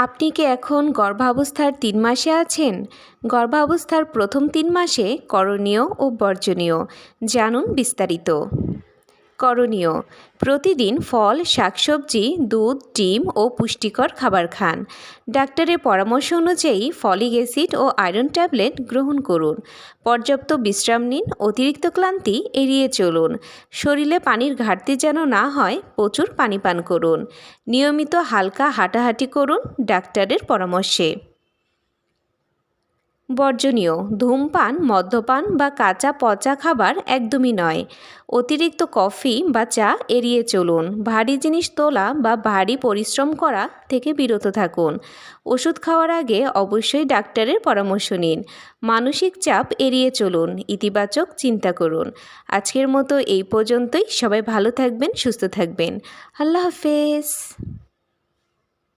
আপনি কি এখন গর্ভাবস্থার তিন মাসে আছেন? গর্ভাবস্থার প্রথম তিন মাসে করণীয় ও বর্জনীয়। জানুন বিস্তারিত। করণীয়। প্রতিদিন ফল, শাকসবজি, দুধ, ডিম ও পুষ্টিকর খাবার খান। ডাক্তারের পরামর্শ অনুযায়ী ফলিক অ্যাসিড ও আয়রন ট্যাবলেট গ্রহণ করুন। পর্যাপ্ত বিশ্রাম নিন, অতিরিক্ত ক্লান্তি এড়িয়ে চলুন। শরীরে পানির ঘাটতি যেন না হয়, প্রচুর পানি পান করুন। নিয়মিত হালকা হাঁটাহাঁটি করুন, ডাক্তারের পরামর্শে। বর্জনীয়। ধূমপান, মদ্যপান বা কাঁচা পচা খাবার একদমই নয়। অতিরিক্ত কফি বা চা এড়িয়ে চলুন। ভারী জিনিস তোলা বা ভারী পরিশ্রম করা থেকে বিরত থাকুন। ওষুধ খাওয়ার আগে অবশ্যই ডাক্তারের পরামর্শ নিন। মানসিক চাপ এড়িয়ে চলুন। ইতিবাচক চিন্তা করুন। আজকের মতো এই পর্যন্তই। সবাই ভালো থাকবেন, সুস্থ থাকবেন। আল্লাহ হাফেজ।